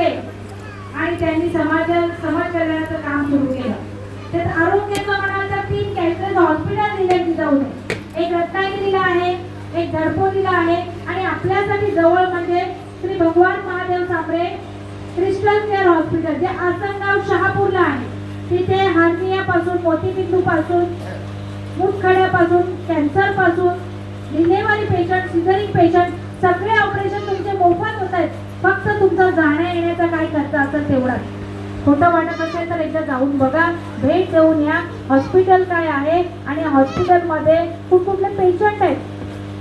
केले. आणि त्यांनी समाजा समाज कल्याणाचं काम सुरू केलं. त्यात आरोग्याचं म्हणाल तर तीन कॅन्सर हॉस्पिटल दिले जिजाऊने एक रत्नागिरीला आहे एक गडपोलीला आहे आणि आपल्यासाठी जवळ म्हणजे Shri Bhagwan Mahadev Sapre crystal care hospital जे आसनगाव शहापूरला आहे. तिथे हार्नियापासून मोतीबिंदूपासून मूतखड्यापासून कॅन्सरपासून डिलेवरी पेशंट सिझरिंग पेशंट सगळे ऑपरेशन तुमचे मोफत होत आहेत फक्त तुमचा जाण्या येण्याचा काय खर्च असेल तेवढाच. खोटं वाटत असेल तर एकदा जाऊन बघा. भेट देऊन या. हॉस्पिटल काय आहे? आणि हॉस्पिटलमध्ये खूप कुठले पेशंट आहेत?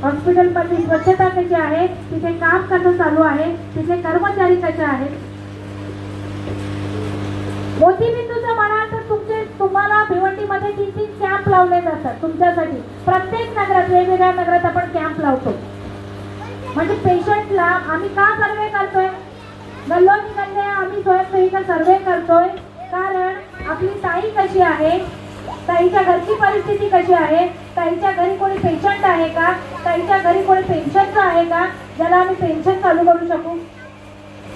हॉस्पिटलमध्ये स्वच्छता कशी आहे? तिथे काम कसं चालू आहे. तिथे कर्मचारी कसे आहेत? मोतीबिंदूचं म्हणाल तर तुमचे तुम्हाला भिवंडीमध्ये तीन तीन कॅम्प लावले जातात तुमच्यासाठी. प्रत्येक नगरात वेगवेगळ्या नगरात आपण कॅम्प लावतो. म्हणजे पेशंटला आम्ही का सर्वे करतोय? गल्लोनी निघाले आम्ही स्वयंसेविका सर्वे करतोय. कारण आपली ताई कशी आहे? ताईच्या घरची परिस्थिती कशी आहे? ताईच्या घरी कोणी पेशंट आहे का? ताईच्या घरी कोणी पेन्शनचं आहे का? ज्याला आम्ही पेन्शन चालू करू शकू.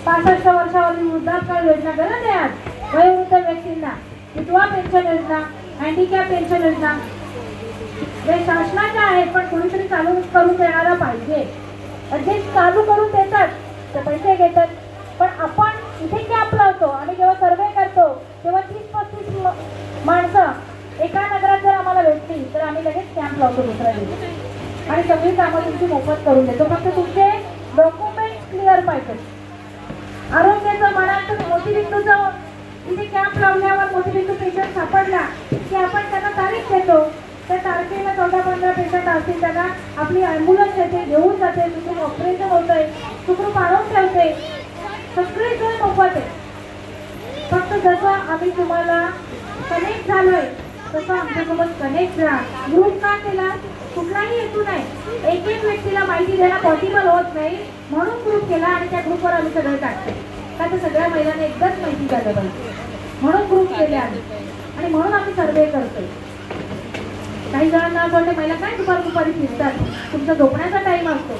पासष्ट वर्षावरील वृद्धापकाळ योजना गरज आहे आज. वयोवृद्ध व्यक्तींना. विधवा पेन्शन योजना हँडिकॅप पेन्शन योजना. हे शासनाच्या आहेत पण कोणीतरी चालू करून देणारा पाहिजे. जे चालू करून देतात ते पैसे घेतात. पण आपण इथे कॅम्प लावतो आणि जेव्हा सर्वे करतो तेव्हा तीस पस्तीस माणसं एका नगरात जर आम्हाला भेटली तर आम्ही लगेच कॅम्प लावतो दुसऱ्या दिवशी. आणि सगळी कामं तुमची मोफत करून देतो. फक्त तुमचे डॉक्युमेंट क्लिअर पाहिजे आरोग्याचं म्हणाल तर मोतीबिंदूचं इथे कॅम्प लावल्यावर मोतीबिंदू पेशंट सापडला की आपण त्यांना तारीख देतो त्या तारखेला चौदा पंधरा पेशंट असतील त्यांना आपली ॲम्ब्युलन्स येते घेऊन जाते सुखरूप ऑपरेशन होतंय सुखरूप आणून ठेवते. सगळे सोय मोफत आहे. फक्त जसं आम्ही तुम्हाला कनेक्ट झालोय तसं आमच्यासोबत कनेक्ट राहा. ग्रुप का केला? कुठलाही हेतू नाही. एक एक व्यक्तीला माहिती देणं पॉसिबल होत नाही. म्हणून ग्रुप केला आणि त्या ग्रुपवर आम्ही सगळं टाकतो का तर सगळ्या महिलांना एकदाच माहिती झालं पाहिजे. म्हणून ग्रुप केले आम्ही. आणि म्हणून आम्ही सर्वे करतोय. काही जणांना असं वाटतं महिला काय दुपार दुपारी फिरतात? तुमचा झोपण्याचा टाइम असतो.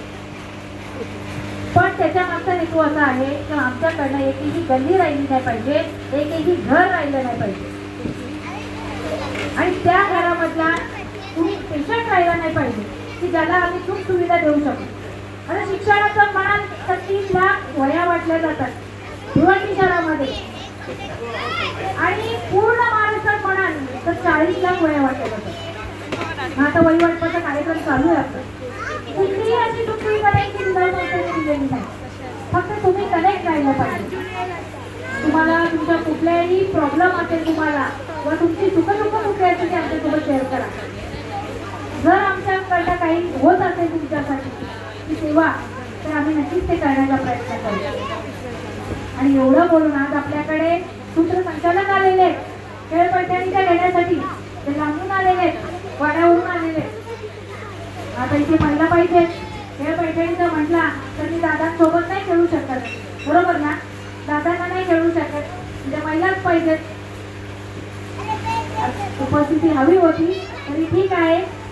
पण त्याच्या मागचा हेतू असा आहे की आमच्याकडनं एकही गल्ली राहिली नाही पाहिजे एकही घर राहिलं नाही पाहिजे. आणि त्या घरामधला तुम्ही पेशंट राहिला नाही पाहिजे की ज्याला आम्ही सुख सुविधा देऊ शकतो. आता शिक्षणाचं मान तर तीन लाख वया वाटल्या जातात भिवंडी शहरामध्ये आणि पूर्ण महाराष्ट्रात म्हणाल तर चाळीस लाख वया वाटल्या जातात. मग आता वहिवाटपाचा कार्यक्रम चालू आहे आपला. कुठलीही अशी दुसरी कनेक्ट दिलेली नाही. फक्त तुम्ही कनेक्ट राहिलं पाहिजे. तुम्हाला तुमचा कुठल्याही प्रॉब्लेम असेल तुम्हाला व तुमची सुखदुःख कुठली असेल ते आमच्यासोबत शेअर करा. जर आमच्याकडनं काही होत असेल तुमच्यासाठी ती सेवा तर आम्ही नक्कीच ते करण्याचा प्रयत्न करू. आणि एवढं बोलून आज आपल्याकडे सूत्रसंचालक आलेले आहेत. खेळ घेण्यासाठी ते लांबून आलेले आहेत. वाड्यावरून आलेले. आता इथे महिला पाहिजे. खेळ पैठणीचा म्हटला तर मी दादांसोबत नाही खेळू शकत. बरोबर ना? दादांना नाही खेळू शकत. म्हणजे महिलाच पाहिजेत. उपस्थिती हवी होती तरी ठीक आहे.